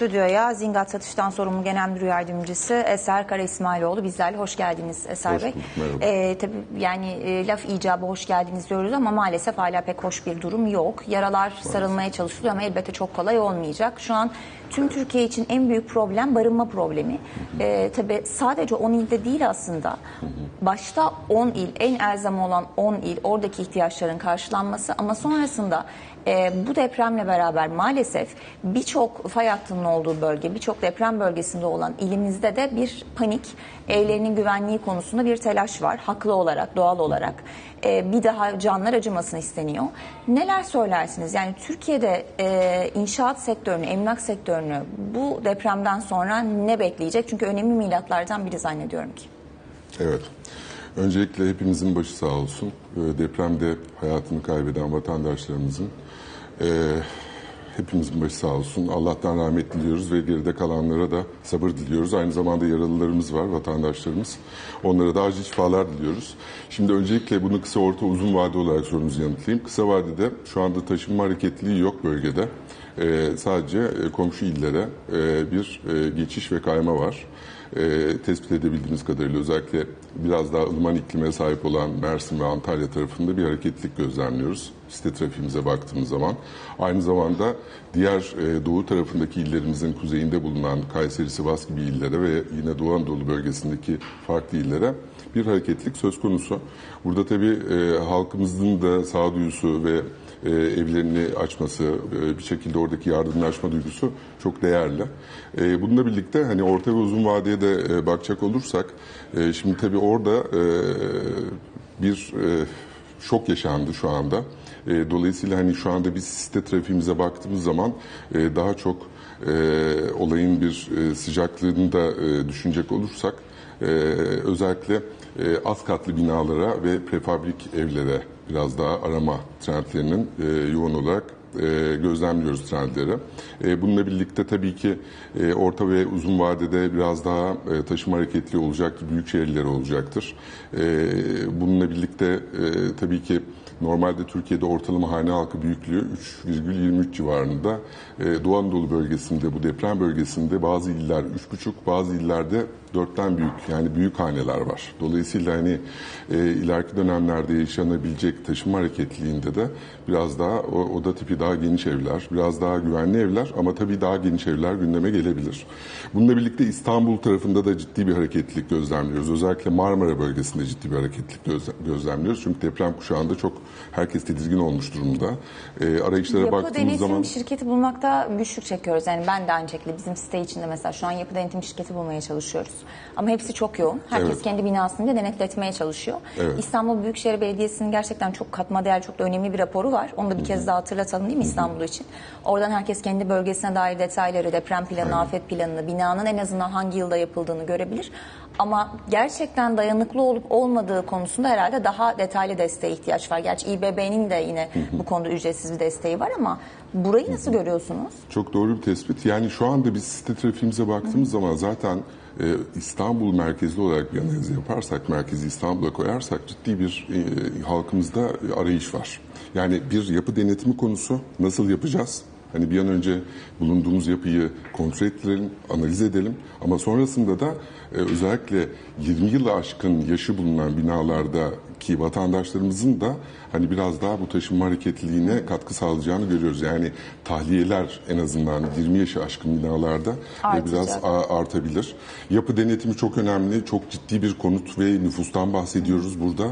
stüdyoya Zingat Satış'tan sorumlu Genel Müdür Yardımcısı Eser Kara İsmailoğlu bizlerle. Hoş geldiniz Eser Hoş Bey. bulduk. Ee, tabii yani e, laf icabı hoş geldiniz diyoruz ama maalesef hala pek hoş bir durum yok. Yaralar sarılmaya çalışılıyor ama elbette çok kolay olmayacak. Şu an tüm Türkiye için en büyük problem barınma problemi. Ee, tabii sadece 10 ilde değil aslında. Başta 10 il, en elzem olan 10 il oradaki ihtiyaçların karşılanması ama sonrasında e, bu depremle beraber maalesef birçok fay hattının olduğu bölge, birçok deprem bölgesinde olan ilimizde de bir panik, evlerinin güvenliği konusunda bir telaş var. Haklı olarak, doğal olarak. E, bir daha canlar acımasını isteniyor. Neler söylersiniz? Yani Türkiye'de e, inşaat sektörünü, emlak sektörünü bu depremden sonra ne bekleyecek? Çünkü önemli milatlardan biri zannediyorum ki. Evet. Öncelikle hepimizin başı sağ olsun. Ee, Depremde hayatını kaybeden vatandaşlarımızın e, hepimizin başı sağ olsun. Allah'tan rahmet diliyoruz ve geride kalanlara da sabır diliyoruz. Aynı zamanda yaralılarımız var, vatandaşlarımız. Onlara da acil şifalar diliyoruz. Şimdi öncelikle bunu kısa, orta, uzun vade olarak sorunuzu yanıtlayayım. Kısa vadede şu anda taşınma hareketliliği yok bölgede. Ee, sadece e, komşu illere e, bir e, geçiş ve kayma var. E, tespit edebildiğimiz kadarıyla özellikle biraz daha ılıman iklime sahip olan Mersin ve Antalya tarafında bir hareketlilik gözlemliyoruz. Site trafiğimize baktığımız zaman. Aynı zamanda diğer e, doğu tarafındaki illerimizin kuzeyinde bulunan Kayseri, Sivas gibi illere ve yine Doğu Anadolu bölgesindeki farklı illere bir hareketlilik söz konusu. Burada tabii e, halkımızın da sağduyusu ve e, evlerini açması, e, bir şekilde oradaki yardımlaşma duygusu çok değerli. E, bununla birlikte hani orta ve uzun vadeye de e, bakacak olursak, e, şimdi tabii orada e, bir e, şok yaşandı şu anda. E, dolayısıyla hani şu anda biz site trafiğimize baktığımız zaman e, daha çok e, olayın bir e, sıcaklığını da e, düşünecek olursak, e, özellikle e, az katlı binalara ve prefabrik evlere biraz daha arama trendlerinin e, yoğun olarak e, gözlemliyoruz trendleri. E, bununla birlikte tabii ki e, orta ve uzun vadede biraz daha e, taşıma hareketli olacaktır, büyük şehirler olacaktır. E, bununla birlikte e, tabii ki normalde Türkiye'de ortalama hane halkı büyüklüğü 3,23 civarında. E, Doğu Anadolu bölgesinde, bu deprem bölgesinde bazı iller 3,5, bazı illerde dörtten büyük yani büyük haneler var. Dolayısıyla hani e, ileriki dönemlerde yaşanabilecek taşıma hareketliliğinde de biraz daha o, oda tipi daha geniş evler, biraz daha güvenli evler ama tabii daha geniş evler gündeme gelebilir. Bununla birlikte İstanbul tarafında da ciddi bir hareketlilik gözlemliyoruz. Özellikle Marmara bölgesinde ciddi bir hareketlilik gözle- gözlemliyoruz. Çünkü deprem kuşağında çok herkes tedirgin olmuş durumda. E, arayışlara Yapı baktığımız denetim zaman şirketi bulmakta güçlük çekiyoruz. Yani ben de aynı şekilde bizim site içinde mesela şu an yapı denetim şirketi bulmaya çalışıyoruz. Ama hepsi çok yoğun. Herkes Evet. kendi binasını da denetletmeye çalışıyor. Evet. İstanbul Büyükşehir Belediyesi'nin gerçekten çok katma değer, çok da önemli bir raporu var. Onu da bir kez daha hatırlatalım değil mi İstanbul için? Oradan herkes kendi bölgesine dair detayları, deprem planı, afet planını, binanın en azından hangi yılda yapıldığını görebilir. Ama gerçekten dayanıklı olup olmadığı konusunda herhalde daha detaylı desteğe ihtiyaç var. Gerçi İBB'nin de yine bu konuda ücretsiz bir desteği var ama burayı nasıl görüyorsunuz? Çok doğru bir tespit. Yani şu anda biz site trafiğimize baktığımız zaman zaten e, İstanbul merkezli olarak bir analiz yaparsak, merkezi İstanbul'a koyarsak ciddi bir e, halkımızda arayış var. Yani bir yapı denetimi konusu nasıl yapacağız? Hani bir an önce bulunduğumuz yapıyı kontrol ettirelim, analiz edelim. Ama sonrasında da e, özellikle 20 yılı aşkın yaşı bulunan binalardaki vatandaşlarımızın da hani biraz daha bu taşınma hareketliliğine katkı sağlayacağını görüyoruz. Yani tahliyeler en azından 20 yaşı aşkın binalarda Artacak. biraz artabilir. Yapı denetimi çok önemli. Çok ciddi bir konut ve nüfustan bahsediyoruz burada.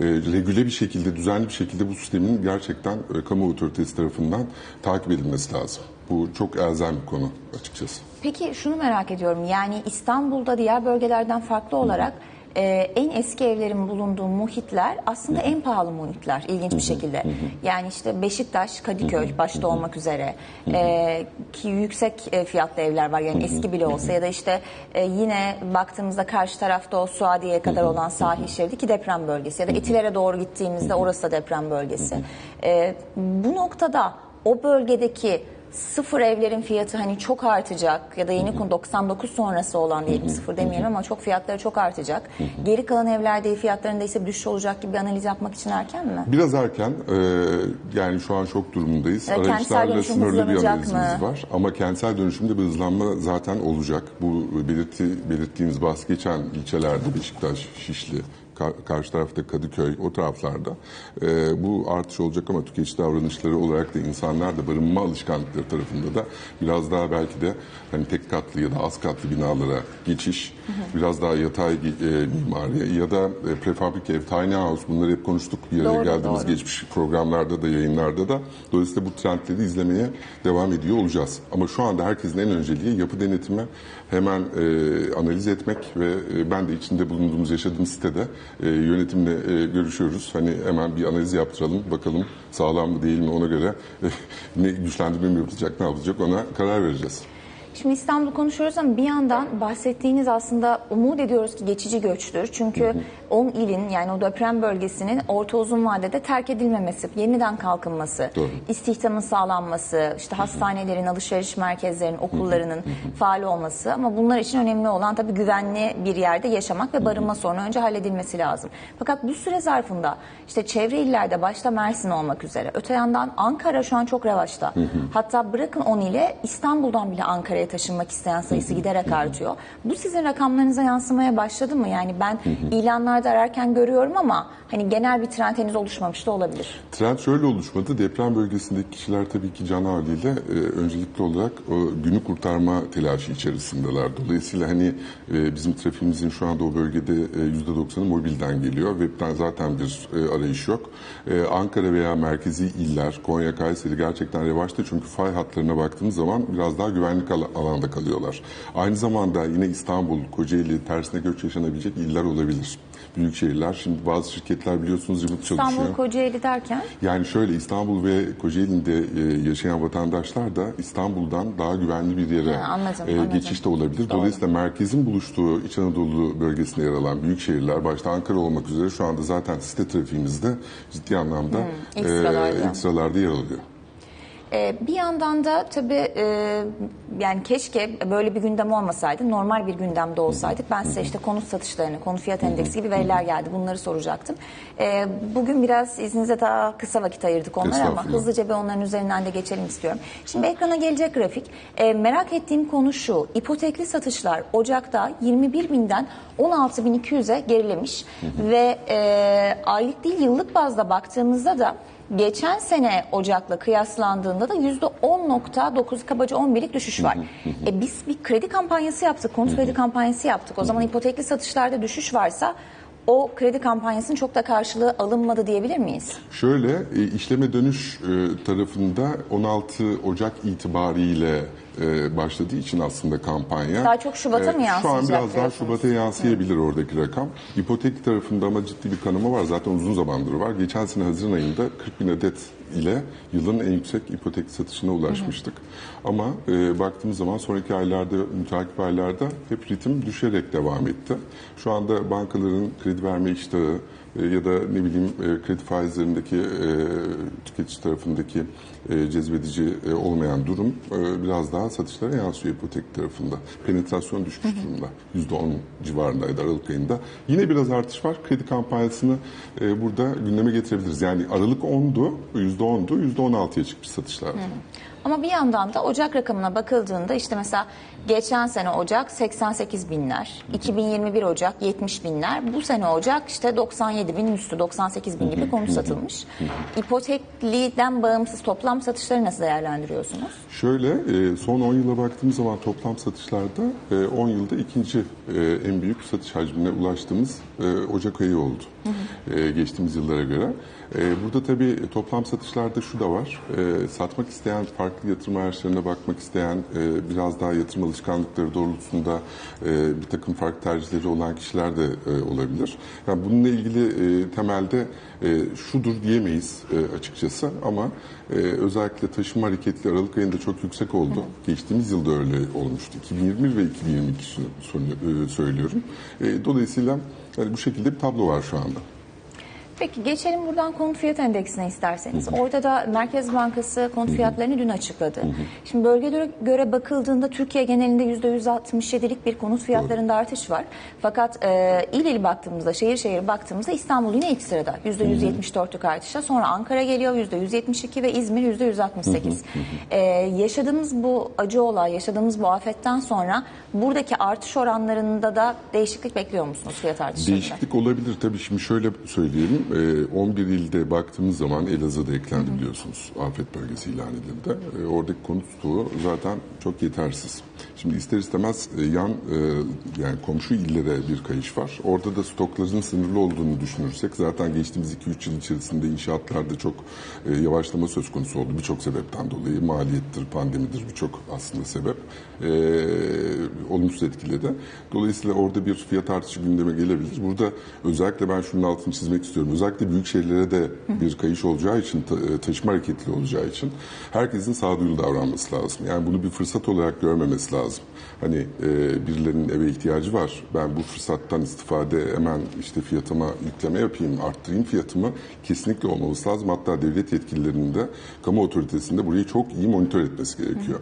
E, regüle bir şekilde, düzenli bir şekilde bu sistemin gerçekten e, kamu otoritesi tarafından takip edilmesi lazım. Bu çok elzem bir konu açıkçası. Peki şunu merak ediyorum. Yani İstanbul'da diğer bölgelerden farklı olarak e, en eski evlerin bulunduğu muhitler aslında en pahalı muhitler ilginç bir şekilde. Yani işte Beşiktaş, Kadıköy başta olmak üzere e, ki yüksek e, fiyatlı evler var yani eski bile olsa ya da işte e, yine baktığımızda karşı tarafta o Suadiye'ye kadar olan sahil şeridi ki deprem bölgesi ya da Etiler'e doğru gittiğimizde orası da deprem bölgesi. E, bu noktada o bölgedeki sıfır evlerin fiyatı hani çok artacak ya da yeni konu 99 sonrası olan diyelim sıfır demeyelim ama çok fiyatları çok artacak. Geri kalan evlerde fiyatlarında ise bir düşüş olacak gibi bir analiz yapmak için erken mi? Biraz erken. e, yani şu an şok durumundayız. Arayışlarla dönüşüm sınırlı bir analizimiz mı? var. Ama kentsel dönüşümde bir hızlanma zaten olacak. Bu belirtti, belirttiğimiz bahs geçen ilçelerde Beşiktaş, Şişli, karşı tarafta Kadıköy o taraflarda e, bu artış olacak ama tüketici davranışları olarak da insanlar da barınma alışkanlıkları tarafında da biraz daha belki de hani tek katlı ya da az katlı binalara geçiş, biraz daha yatay e, mimari ya da e, prefabrik ev, tiny house bunları hep konuştuk bir araya Doğru, geldiğimiz doğru. geçmiş programlarda da yayınlarda da dolayısıyla bu trendleri izlemeye devam ediyor olacağız. Ama şu anda herkesin en önceliği yapı denetimi hemen e, analiz etmek ve e, ben de içinde bulunduğumuz yaşadığım sitede e, yönetimle e, görüşüyoruz. Hani hemen bir analiz yaptıralım bakalım sağlam mı değil mi ona göre e, ne güçlendirme mi yapılacak ne yapılacak ona karar vereceğiz. Şimdi İstanbul konuşuyoruz ama bir yandan bahsettiğiniz aslında umut ediyoruz ki geçici göçtür. Çünkü 10 ilin yani o deprem bölgesinin orta uzun vadede terk edilmemesi, yeniden kalkınması, Doğru. istihdamın sağlanması, işte hastanelerin, alışveriş merkezlerinin, okullarının faal olması ama bunlar için önemli olan tabii güvenli bir yerde yaşamak ve barınma sorunu önce halledilmesi lazım. Fakat bu süre zarfında işte çevre illerde başta Mersin olmak üzere öte yandan Ankara şu an çok revaçta. Hatta bırakın 10 ile İstanbul'dan bile Ankara'ya taşınmak isteyen sayısı giderek artıyor. Bu sizin rakamlarınıza yansımaya başladı mı? Yani ben ilanlarda ararken görüyorum ama hani genel bir trend henüz oluşmamış da olabilir. Trend şöyle oluşmadı. Deprem bölgesindeki kişiler tabii ki can havliyle e, öncelikli olarak o günü kurtarma telaşı içerisindeler. Dolayısıyla hani e, bizim trafiğimizin şu anda o bölgede e, %90'ı mobilden geliyor. Webten zaten bir e, arayış yok. E, Ankara veya merkezi iller, Konya, Kayseri gerçekten revaçta çünkü fay hatlarına baktığımız zaman biraz daha güvenlik al- alanda kalıyorlar. Aynı zamanda yine İstanbul, Kocaeli, tersine göç yaşanabilecek iller olabilir. Büyük şehirler. Şimdi bazı şirketler biliyorsunuz remote çalışıyor. İstanbul, Kocaeli derken Yani şöyle İstanbul ve Kocaeli'nde e, yaşayan vatandaşlar da İstanbul'dan daha güvenli bir yere Ha, anladım, e, anladım. geçişte olabilir. Dolayısıyla merkezin buluştuğu İç Anadolu bölgesinde yer alan büyük şehirler, başta Ankara olmak üzere şu anda zaten site trafiğimizde ciddi anlamda ilk e, ilk sıralarda yer alıyor. Ee, bir yandan da tabii e, yani keşke böyle bir gündem olmasaydı, normal bir gündemde olsaydık. Ben size işte konut satışlarını, konut fiyat endeksi gibi veriler geldi. Bunları soracaktım. Ee, bugün biraz izninizle daha kısa vakit ayırdık onlara ama hızlıca bir onların üzerinden de geçelim istiyorum. Şimdi ekrana gelecek grafik. Ee, merak ettiğim konu şu. İpotekli satışlar Ocak'ta 21 binden 16.200'e gerilemiş ve e, aylık değil yıllık bazda baktığımızda da geçen sene Ocak'la kıyaslandığında da %10.9 kabaca 11'lik düşüş var. e biz bir kredi kampanyası yaptık, konut kredi kampanyası yaptık. O zaman ipotekli satışlarda düşüş varsa o kredi kampanyasının çok da karşılığı alınmadı diyebilir miyiz? Şöyle e, işleme dönüş e, tarafında 16 Ocak itibariyle e, başladığı için aslında kampanya. Daha çok Şubat'a mı Şu an yansıyacak biraz daha? Şubat'a yansıyabilir oradaki rakam. İpotek tarafında ama ciddi bir kanama var. Zaten uzun zamandır var. Geçen sene Haziran ayında 40 bin adet ile yılın en yüksek ipotek satışına ulaşmıştık. Ama e, baktığımız zaman sonraki aylarda, mütakip aylarda hep ritim düşerek devam etti. Şu anda bankaların kredi verme iştahı e, ya da ne bileyim e, kredi faizlerindeki e, tüketici tarafındaki e, cezbedici e, olmayan durum e, biraz daha satışlara yansıyor ipotek tarafında. Penetrasyon düşmüş durumda. %10 civarındaydı Aralık ayında. Yine biraz artış var. Kredi kampanyasını e, burada gündeme getirebiliriz. Yani Aralık 10'du, %10'du, %16'ya çıkmış satışlar. Ama bir yandan da Ocak rakamına bakıldığında işte mesela geçen sene Ocak 88 binler, 2021 Ocak 70 binler, bu sene Ocak işte 97 bin üstü 98 bin gibi konut satılmış. İpotekliden bağımsız toplam satışları nasıl değerlendiriyorsunuz? Şöyle e, son 10 yıla baktığımız zaman toplam satışlarda e, 10 yılda ikinci e, en büyük satış hacmine ulaştığımız e, Ocak ayı oldu. E, geçtiğimiz yıllara göre. E, burada tabii toplam satışlarda şu da var. E, satmak isteyen, farklı yatırım araçlarına bakmak isteyen, e, biraz daha yatırım alışkanlıkları doğrultusunda e, bir takım farklı tercihleri olan kişiler de e, olabilir. Yani bununla ilgili temelde şudur diyemeyiz açıkçası ama özellikle taşıma hareketli Aralık ayında çok yüksek oldu. Geçtiğimiz yılda öyle olmuştu. 2021 ve 2022 sonu- e, söylüyorum. Dolayısıyla yani bu şekilde bir tablo var şu anda. Peki geçelim buradan konut fiyat endeksine isterseniz. Orada da Merkez Bankası konut fiyatlarını dün açıkladı. Şimdi bölgeye göre, bakıldığında Türkiye genelinde %167'lik bir konut fiyatlarında artış var. Fakat e, il il baktığımızda, şehir şehir baktığımızda İstanbul yine ilk sırada. %174'lük artışla. Sonra Ankara geliyor %172 ve İzmir %168. E, yaşadığımız bu acı olay, yaşadığımız bu afetten sonra buradaki artış oranlarında da değişiklik bekliyor musunuz fiyat artışlarında? Değişiklik olabilir tabii şimdi şöyle söyleyelim. Ee, 11 ilde baktığımız zaman Elazığ'da eklendi biliyorsunuz. Afet bölgesi ilan edildi. Ee, Oradaki konut stoğu zaten çok yetersiz. Şimdi ister istemez e, yan e, yani komşu illere bir kayış var. Orada da stokların sınırlı olduğunu düşünürsek zaten geçtiğimiz 2-3 yıl içerisinde inşaatlarda çok e, yavaşlama söz konusu oldu birçok sebepten dolayı. Maliyettir, pandemidir birçok aslında sebep. Olumsuz etkiledi. Dolayısıyla orada bir fiyat artışı gündeme gelebilir. Burada özellikle ben şunun altını çizmek istiyorum. Özellikle büyük şehirlere de bir kayış olacağı için, ta- taşıma hareketli olacağı için herkesin sağduyulu davranması lazım. Yani bunu bir fırsat olarak görmemesi lazım. Hani e, birilerinin eve ihtiyacı var. Ben bu fırsattan istifade hemen işte fiyatıma yükleme yapayım, arttırayım fiyatımı kesinlikle olmaması lazım. Hatta devlet yetkililerinin de kamu otoritesinde burayı çok iyi monitör etmesi gerekiyor.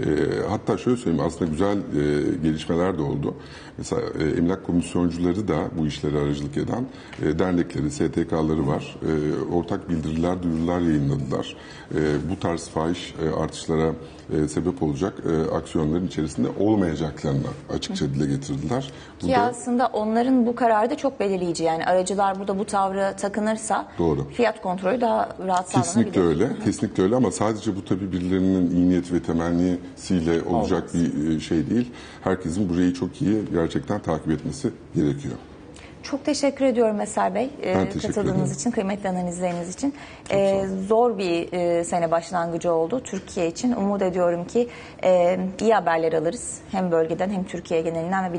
E, hatta şöyle söyleyeyim aslında güzel e, gelişmeler de oldu. Mesela e, emlak komisyoncuları da bu işlere aracılık eden e, dernekleri, STK'ları var. E, ortak bildiriler, duyurular yayınladılar. E, bu tarz fahiş e, artışlara e, sebep olacak e, aksiyonların içerisinde olmayacaklarını açıkça dile getirdiler. Bu Ki da aslında onların bu kararı da çok belirleyici. Yani aracılar burada bu tavrı takınırsa Doğru. fiyat kontrolü daha rahat kesinlikle öyle. Kesinlikle öyle ama sadece bu tabii birilerinin iyi niyet ve temennisiyle olacak Olmaz. bir e, şey değil. Herkesin burayı çok iyi gerçekten takip etmesi gerekiyor. Çok teşekkür ediyorum Eser Bey e, teşekkür katıldığınız ederim. için, kıymetli analizleriniz için. E, zor bir e, sene başlangıcı oldu Türkiye için. Umut ediyorum ki e, iyi haberler alırız hem bölgeden hem Türkiye genelinden ve bir daha